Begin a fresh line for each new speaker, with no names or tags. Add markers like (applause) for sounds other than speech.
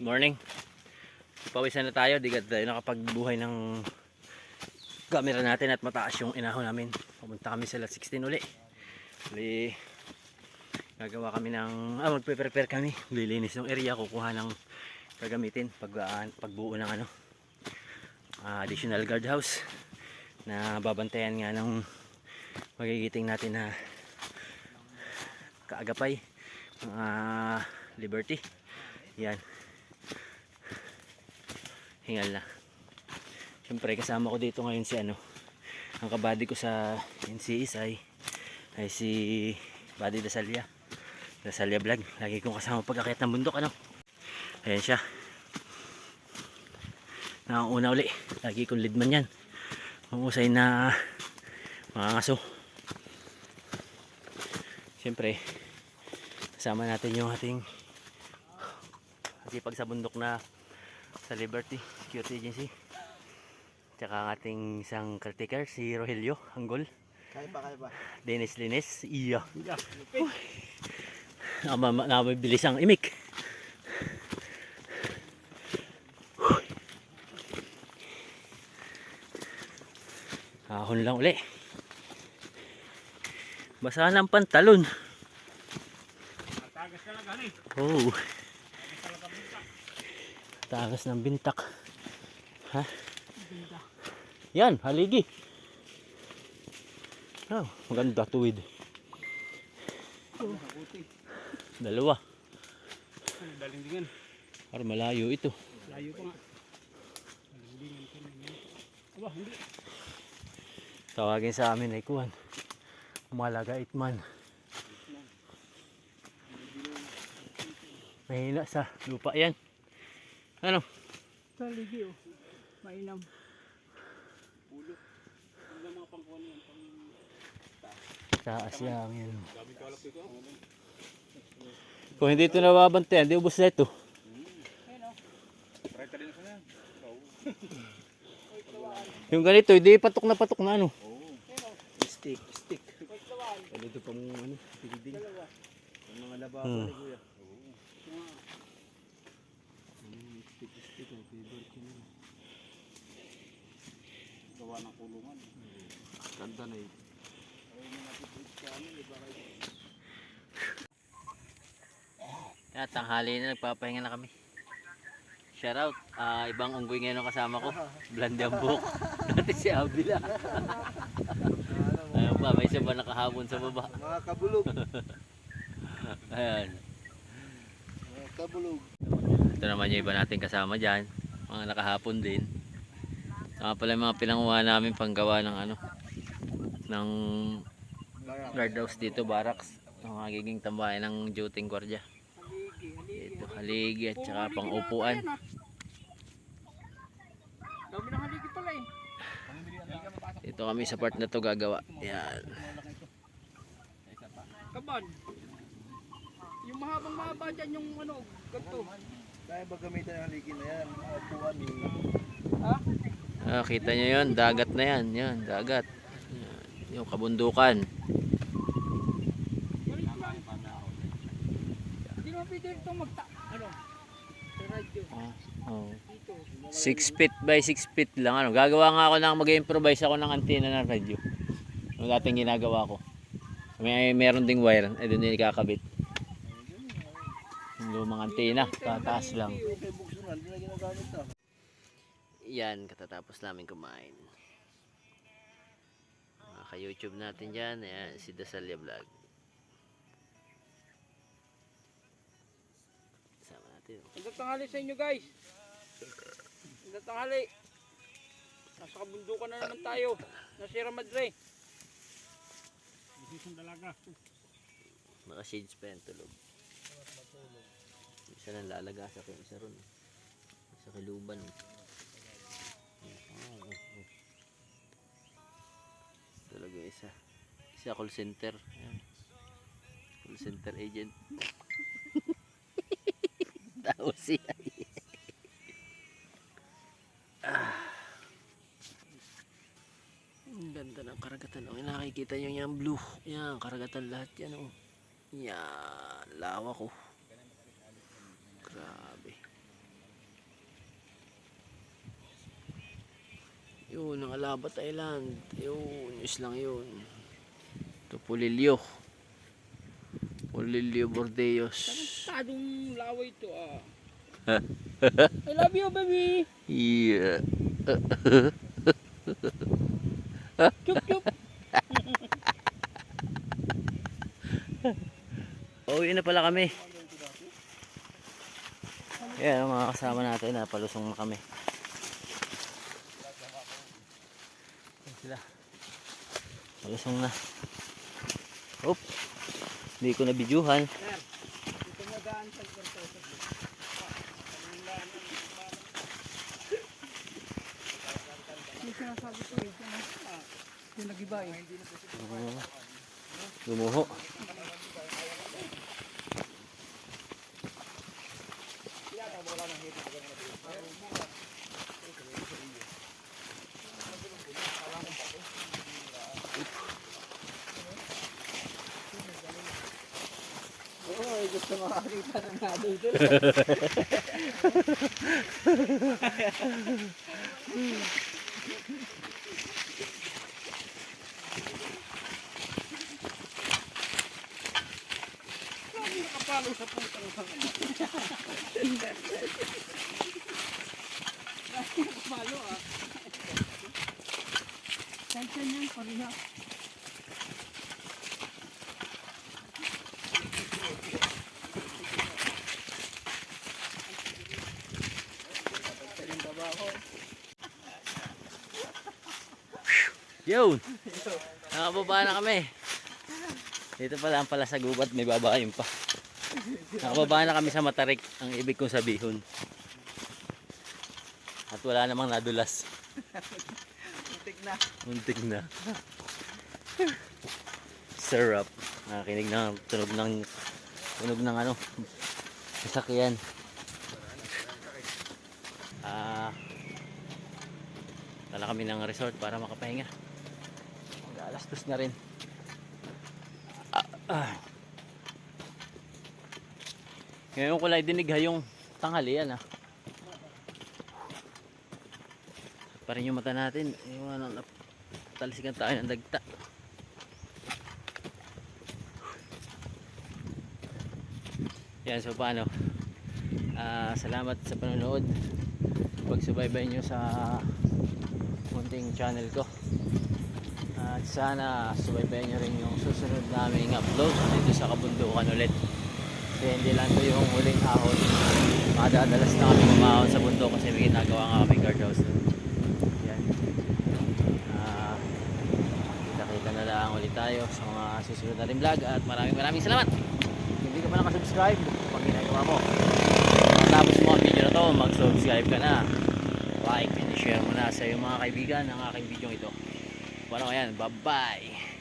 Morning. Pawisan na tayo, di tayo nakapagbuhay ng camera natin at mataas yung inahon namin. Pumunta kami sa lot 16 uli. Uli, gagawa kami ng, ah, magpe-prepare kami. Lilinis ng area, kukuha ng gagamitin pag, ah, pagbuo ng ano, ah, additional guardhouse na babantayan nga ng magigiting natin na kaagapay mga liberty yan hingal na syempre kasama ko dito ngayon si ano ang kabady ko sa NCS ay ay si Buddy Dasalia Dasalia vlog. Lagi kong kasama pagkakit ng bundok ano? Ayan siya. Nakanguna uli. Lagi kong leadman yan. Mahusay na mga ngaso syempre kasama natin yung ating sipag sa bundok na sa Liberty Security Agency. Tsaka ang ating isang caretaker si Rogelio Anggol.
Kaya pa, kaya pa.
Dennis Lines iya. Ama, namabilis ang imik. Ahon lang uli. Basahan ang pantalon.
Tagas talaga ni.
Oh. Tagas ng bintak. Ha? Yan, haligi. Oh, maganda tuwid. Dalawa.
Dalingdingan.
Para malayo ito.
Layo pa nga. Dalingdingan pa naman. Aba, hindi.
Tawagin sa amin ay kuhan. Malaga itman. Mahina sa lupa yan. Ano?
Taligi oh. Mainam. Ulo. Ano mga pangkuhan yan? Pang...
Taas yan. yan.
Gabi ka walap ito.
Kung hindi ito nababantayan, di ubos na ito.
Preta din ako na. (laughs)
Yung ganito, hindi patok na patok na ano.
Stick, stick. Ano ito pang ano? Building. Ang mga lababo
Hmm.
ni kuya. Oo. Stick, stick. Ang favorite ko. Gawa ng kulungan. Ganda na eh.
Kaya tanghali na, nagpapahinga na kami. Shout out, ah, ibang unggoy ngayon ang kasama ko. Blande ang buhok. (laughs) Dati si Abila. (laughs) Ayun pa, may isa pa nakahabon sa baba.
Mga kabulog. (laughs)
Ayan.
Mga kabulog.
Ito naman yung iba natin kasama dyan. Mga nakahapon din. Mga pala yung mga pinanguha namin panggawa ng ano. Ng guardhouse dito, barracks. Ang magiging tambayan ng duty gwardiya. Ito, haligi at saka pang upuan.
Dami ng haligi pala eh.
Ito kami sa part na to gagawa. Yan.
Kaban. Yung mahabang mahaba dyan yung ano, ganito.
Kaya ba gamitin ang haligi na yan? Upuan ni...
Ha?
Ah, kita nyo yun, dagat na yan. Yan, dagat. Yan. Yung kabundukan.
Magta... Ano?
Ah, oh.
Dito.
6 feet by 6 feet lang. Ano, gagawa nga ako ng mag-improvise ako ng antena ng radio. Yung dating ginagawa ko. May meron ding wire, eh doon din ikakabit. Yung lumang antena, tataas lang.
Okay, buksan na. Hindi na ginagamit na.
Yan, katatapos namin kumain. Mga ka-YouTube natin dyan, ayan, si Dasalia Vlog. Sama natin.
Magandang tanghali sa inyo guys. Magandang tanghali. Nasa kabundukan na naman tayo. Sa Sierra Madre. Isang dalaga.
Naka-shades pa yan, tulog. Isa lang lalaga sa kaya isa ron. Sa kiluban. Oh, siya call center. Call center agent. (laughs) Tao siya. Ah. ang ganda ng karagatan oh, nakikita nyo yan blue. Yan karagatan lahat yan oh. yan lawak oh grabe. Yun ang Alabat Island. Yun news lang yun. Ito, Pulilio. Pulilio Bordeos.
Tadong laway to ah. (laughs) I love you, baby.
Yeah. (laughs)
Chup chup. (laughs)
Uwi na pala kami. Yan, ang mga kasama natin, napalusong na kami. Yan sila. Palusong na. Oop. Hindi ko na bidyuhan.
Ito Nakapalo sa putang Nakapalo ah. Tension yan, pariha.
Yun! Nakababa na kami. Dito pala ang pala sa gubat, may babayin pa. Nakababa na kami sa matarik, ang ibig kong sabihin. At wala namang nadulas.
Muntik na.
Muntik na. Syrup. Nakikinig ng tunog ng tunog ng ano sasakyan. Ah. Tala kami ng resort para makapahinga. Alas dos na rin. Ah, ah. Ngayon ko lang dinig yung tanghalian ah. Pa rin yung mata natin. Yung ano, talsikan tayo ng dagta. Yan, so paano? Ah, salamat sa panonood. Pagsubaybay nyo sa munting channel ko. At sana subaybayan nyo rin yung susunod naming upload dito sa kabundukan ulit. Kasi hindi lang to yung huling ahon. Madadalas na kami umahon sa bundok kasi may ginagawa nga kami guardhouse doon. Yan. Ah, kita-kita na lang ulit tayo sa mga susunod na rin vlog at maraming maraming salamat. Hindi ka pa nakasubscribe, pag ginagawa mo. Matapos mo ang video na to, mag-subscribe ka na. Like share mo na sa iyong mga kaibigan ang aking video ito. Paano yan? Bye-bye!